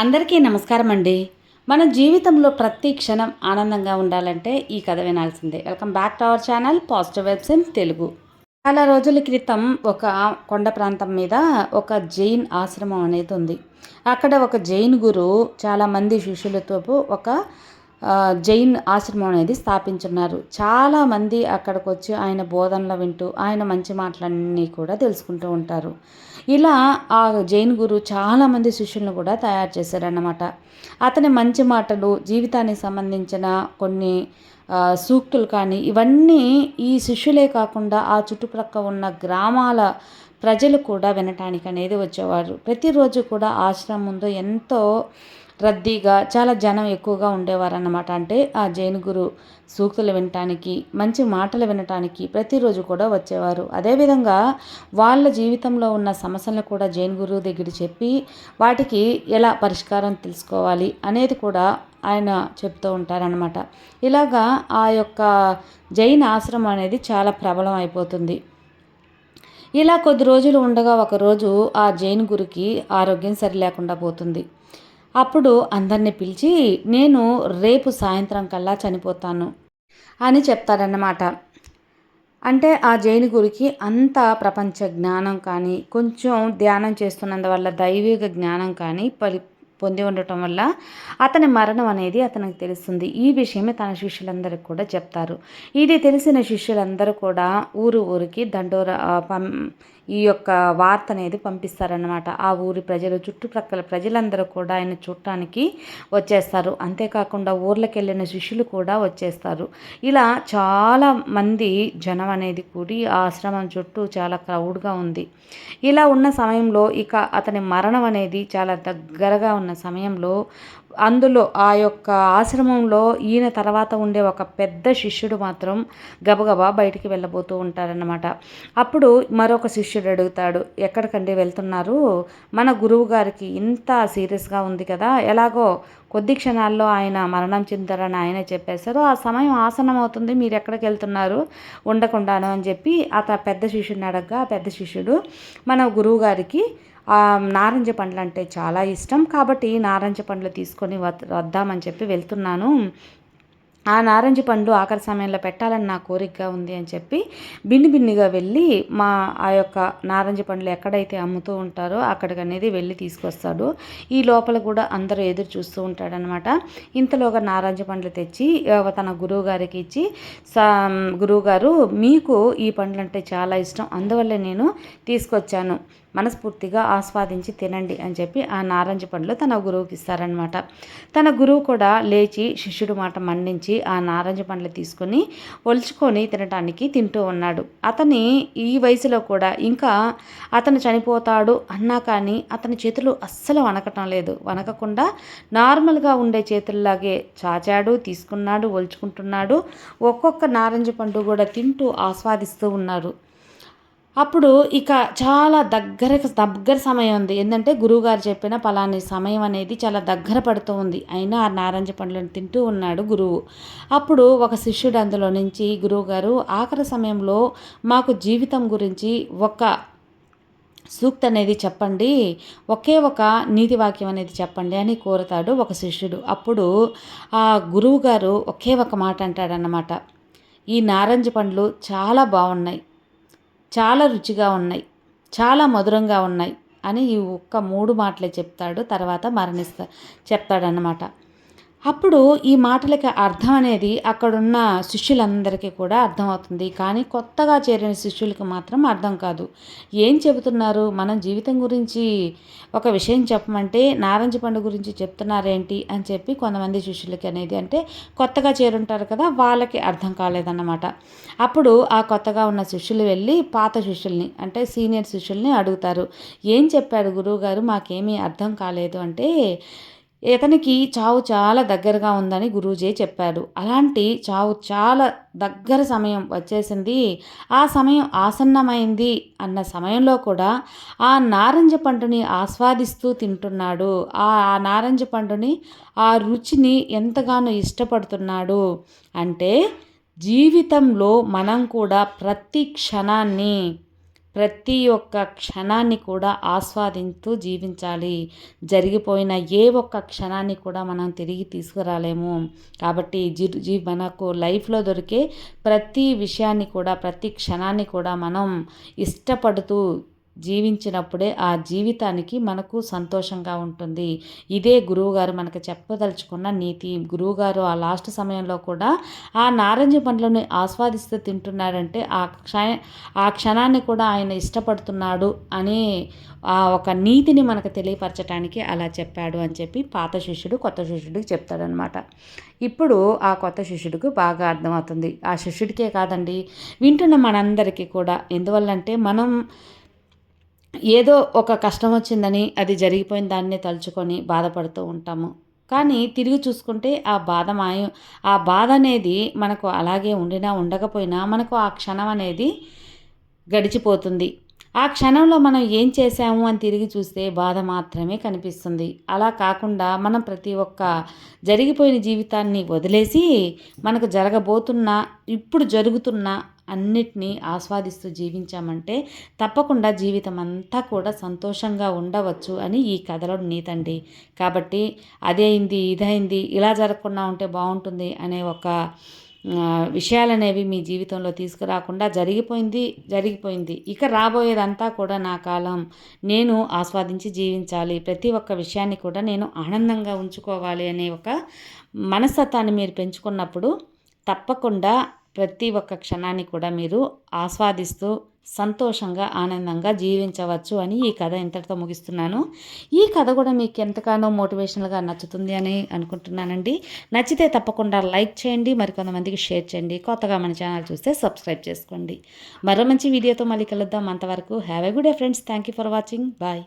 అందరికీ నమస్కారం అండి మన జీవితంలో ప్రతి క్షణం ఆనందంగా ఉండాలంటే ఈ కథ వినాల్సిందే. Welcome back to our channel positive vibes in Telugu. చాలా రోజుల క్రితం ఒక కొండ ప్రాంతం మీద ఒక జైన్ ఆశ్రమం అనేది ఉంది. అక్కడ ఒక జైన్ గురు చాలామంది శిష్యులతో ఒక జైన్ ఆశ్రమం అనేది స్థాపించున్నారు. చాలామంది అక్కడికి వచ్చి ఆయన బోధనలు వింటూ ఆయన మంచి మాటలన్నీ కూడా తెలుసుకుంటూ ఉంటారు. ఇలా ఆ జైన్ గురు చాలామంది శిష్యులను కూడా తయారు చేశారన్నమాట. అతని మంచి మాటలు జీవితానికి సంబంధించిన కొన్ని సూక్తులు కానీ ఇవన్నీ ఈ శిష్యులే కాకుండా ఆ చుట్టుప్రక్క ఉన్న గ్రామాల ప్రజలు కూడా వినటానికి అనేది వచ్చేవారు. ప్రతిరోజు కూడా ఆశ్రమం ముందు ఎంతో రద్దీగా చాలా జనం ఎక్కువగా ఉండేవారు అన్నమాట అంటే ఆ జైన్ గురు సూక్తులు వినటానికి మంచి మాటలు వినటానికి ప్రతిరోజు కూడా వచ్చేవారు. అదేవిధంగా వాళ్ళ జీవితంలో ఉన్న సమస్యలను కూడా జైన్ గురువు దగ్గర చెప్పి వాటికి ఎలా పరిష్కారం తెలుసుకోవాలి అనేది కూడా ఆయన చెప్తూ ఉంటారనమాట ఇలాగా ఆ యొక్క జైన్ ఆశ్రమం అనేది చాలా ప్రబలం అయిపోతుంది. ఇలా కొద్ది రోజులు ఉండగా ఒకరోజు ఆ జైన్ గురికి ఆరోగ్యం సరి లేకుండా పోతుంది. అప్పుడు అందరిని పిలిచి నేను రేపు సాయంత్రం కల్లా చనిపోతాను అని చెప్తారన్నమాట. అంటే ఆ జైన్ గురికి అంత ప్రపంచ జ్ఞానం కానీ కొంచెం ధ్యానం చేస్తున్నందువల్ల దైవిక జ్ఞానం కానీ పలి పొంది ఉండటం వల్ల అతని మరణం అనేది అతనికి తెలుస్తుంది. ఈ విషయమే తన శిష్యులందరికీ కూడా చెప్తారు. ఇది తెలిసిన శిష్యులందరూ కూడా ఊరు ఊరికి దండోర పం ఈ యొక్క వార్త అనేది పంపిస్తారనమాట ఆ ఊరి ప్రజలు చుట్టుప్రక్కల ప్రజలందరూ కూడా ఆయన చూడటానికి వచ్చేస్తారు. అంతేకాకుండా ఊర్లకు వెళ్ళిన శిష్యులు కూడా వచ్చేస్తారు. ఇలా చాలా మంది జనం అనేది కూడి ఆ ఆశ్రమం చుట్టూ చాలా క్రౌడ్గా ఉంది. ఇలా ఉన్న సమయంలో ఇక అతని మరణం అనేది చాలా దగ్గరగా ఉన్న సమయంలో అందులో ఆ యొక్క ఆశ్రమంలో ఈయన తర్వాత ఉండే ఒక పెద్ద శిష్యుడు మాత్రం గబగబా బయటికి వెళ్ళబోతూ ఉంటారన్నమాట. అప్పుడు మరొక శిష్యుడు అడుగుతాడు ఎక్కడికండి వెళ్తున్నారు? మన గురువు గారికి ఇంత సీరియస్గా ఉంది కదా ఎలాగో కొద్ది క్షణాల్లో ఆయన మరణం చెందారని ఆయనే చెప్పేశారు. ఆ సమయం ఆసనం అవుతుంది మీరు ఎక్కడికి వెళ్తున్నారు? ఉండకుండాను అని చెప్పి అత పెద్ద శిష్యుడిని అడగగా పెద్ద శిష్యుడు మన గురువు గారికి నారింజ పండ్లు అంటే చాలా ఇష్టం. కాబట్టి నారింజ పండ్లు తీసుకొని వద్దామని చెప్పి వెళ్తున్నాను. ఆ నారింజ పండు ఆఖరి సమయంలో పెట్టాలని నా కోరికగా ఉంది అని చెప్పి బిన్ని బిన్నిగా వెళ్ళి మా ఆ యొక్క నారింజ పండ్లు ఎక్కడైతే అమ్ముతూ ఉంటారో అక్కడికి అనేది వెళ్ళి తీసుకొస్తాడు. ఈ లోపల కూడా అందరూ ఎదురు చూస్తూ ఉంటాడనమాట. ఇంతలోగా నారింజ పండ్లు తెచ్చి తన గురువు గారికి ఇచ్చి గురువుగారు మీకు ఈ పండ్లు అంటే చాలా ఇష్టం. అందువల్ల నేను తీసుకొచ్చాను. మనస్ఫూర్తిగా ఆస్వాదించి తినండి అని చెప్పి ఆ నారంజ పండ్లు తన గురువుకి ఇస్తారనమాట తన గురువు కూడా లేచి శిష్యుడు మాట మన్నించి ఆ నారంజ పండ్లు తీసుకొని ఒలుచుకొని తినటానికి తింటూ ఉన్నాడు. అతని ఈ వయసులో కూడా ఇంకా అతను చనిపోతాడు అన్నా కానీ అతని చేతులు అస్సలు వనకటం లేదు. వనకకుండా నార్మల్గా ఉండే చేతుల్లాగే చాచాడు తీసుకున్నాడు ఒలుచుకుంటున్నాడు. ఒక్కొక్క నారింజ పండు కూడా తింటూ ఆస్వాదిస్తూ ఉన్నారు. అప్పుడు ఇక చాలా దగ్గర దగ్గర సమయం ఉంది. ఏంటంటే గురువుగారు చెప్పిన పలాని సమయం అనేది చాలా దగ్గర పడుతూ ఉంది. అయినా ఆ నారింజ పండ్లను తింటూ ఉన్నాడు గురువు. అప్పుడు ఒక శిష్యుడు అందులో నుంచి గురువుగారు ఆఖరి సమయంలో మాకు జీవితం గురించి ఒక సూక్త అనేది చెప్పండి. ఒకే ఒక నీతి వాక్యం అనేది చెప్పండి అని కోరుతాడు ఒక శిష్యుడు. అప్పుడు ఆ గురువు గారు ఒకే ఒక మాట అంటాడన్నమాట. ఈ నారింజ పండ్లు చాలా బాగున్నాయి. చాలా రుచిగా ఉన్నాయి. చాలా మధురంగా ఉన్నాయి. అని ఈ ఒక్క మూడు మాటలే చెప్తాడు. తర్వాత మరణిస్తా చెప్తాడనమాట అప్పుడు ఈ మాటలకి అర్థం అనేది అక్కడున్న శిష్యులందరికీ కూడా అర్థమవుతుంది. కానీ కొత్తగా చేరిన శిష్యులకి మాత్రం అర్థం కాదు. ఏం చెబుతున్నారు? మనం జీవితం గురించి ఒక విషయం చెప్పమంటే నారంజ పండు గురించి చెప్తున్నారేంటి అని చెప్పి కొంతమంది శిష్యులకి అనేది అంటే కొత్తగా చేరుంటారు కదా వాళ్ళకి అర్థం కాలేదన్నమాట. అప్పుడు ఆ కొత్తగా ఉన్న శిష్యులు వెళ్ళి పాత శిష్యుల్ని అంటే సీనియర్ శిష్యుల్ని అడుగుతారు. ఏం చెప్పాడు గురువుగారు? మాకేమీ అర్థం కాలేదు అంటే ఇతనికి చావు చాలా దగ్గరగా ఉందని గురూజీ చెప్పాడు. అలాంటి చావు చాలా దగ్గర సమయం వచ్చేసింది. ఆ సమయం ఆసన్నమైంది అన్న సమయంలో కూడా ఆ నారింజ పండుని ఆస్వాదిస్తూ తింటున్నాడు. ఆ ఆ నారింజ పండుని ఆ రుచిని ఎంతగానో ఇష్టపడుతున్నాడు. అంటే జీవితంలో మనం కూడా ప్రతి క్షణాన్ని ప్రతి ఒక్క క్షణాన్ని కూడా ఆస్వాదిస్తూ జీవించాలి. జరిగిపోయిన ఏ ఒక్క క్షణాన్ని కూడా మనం తిరిగి తీసుకురాలేము. కాబట్టి జీ మనకు లైఫ్లో దొరికే ప్రతి విషయాన్ని కూడా ప్రతి క్షణాన్ని కూడా మనం ఇష్టపడుతూ జీవించినప్పుడే ఆ జీవితానికి మనకు సంతోషంగా ఉంటుంది. ఇదే గురువుగారు మనకు చెప్పదలుచుకున్న నీతి. గురువుగారు ఆ లాస్ట్ సమయంలో కూడా ఆ నారింజ పండ్లను ఆస్వాదిస్తూ తింటున్నాడంటే ఆ క్ష ఆ క్షణాన్ని కూడా ఆయన ఇష్టపడుతున్నాడు అని ఆ ఒక నీతిని మనకు తెలియపరచడానికి అలా చెప్పాడు అని చెప్పి పాత శిష్యుడు కొత్త శిష్యుడికి చెప్తాడనమాట. ఇప్పుడు ఆ కొత్త శిష్యుడికి బాగా అర్థమవుతుంది. ఆ శిష్యుడికే కాదండి వింటున్న మనందరికీ కూడా. ఎందువల్లంటే మనం ఏదో ఒక కష్టం వచ్చిందని అది జరిగిపోయిన దాన్నే తలుచుకొని బాధపడుతూ ఉంటాము. కానీ తిరిగి చూసుకుంటే ఆ బాధ మాయ ఆ బాధ అనేది మనకు అలాగే ఉండినా ఉండకపోయినా మనకు ఆ క్షణం అనేది గడిచిపోతుంది. ఆ క్షణంలో మనం ఏం చేశాము అని తిరిగి చూస్తే బాధ మాత్రమే కనిపిస్తుంది. అలా కాకుండా మనం ప్రతి ఒక్క జరిగిపోయిన జీవితాన్ని వదిలేసి మనకు జరగబోతున్న ఇప్పుడు జరుగుతున్న అన్నిటినీ ఆస్వాదిస్తూ జీవించామంటే తప్పకుండా జీవితం అంతా కూడా సంతోషంగా ఉండవచ్చు అని ఈ కథలో నీతండి. కాబట్టి అదేంది ఇదైంది ఇలా జరగకుండా ఉంటే బాగుంటుంది అనే ఒక విషయాలనేవి మీ జీవితంలో తీసుకురాకుండా జరిగిపోయింది జరిగిపోయింది. ఇక రాబోయేదంతా కూడా నా కాలం నేను ఆస్వాదించి జీవించాలి. ప్రతి ఒక్క విషయాన్ని కూడా నేను ఆనందంగా ఉంచుకోవాలి అనే ఒక మనస్తత్వాన్ని మీరు పెంచుకున్నప్పుడు తప్పకుండా ప్రతి ఒక్క క్షణాన్ని కూడా మీరు ఆస్వాదిస్తూ సంతోషంగా ఆనందంగా జీవించవచ్చు అని ఈ కథ ఇంతటితో ముగిస్తున్నాను. ఈ కథ కూడా మీకు ఎంతగానో మోటివేషనల్గా నచ్చుతుంది అని అనుకుంటున్నానండి. నచ్చితే తప్పకుండా లైక్ చేయండి మరికొంతమందికి షేర్ చేయండి. కొత్తగా మన ఛానల్ చూస్తే సబ్స్క్రైబ్ చేసుకోండి. మరో మంచి వీడియోతో మళ్ళీ కలుద్దాం. అంతవరకు have a good day friends. Thank you for watching. Bye.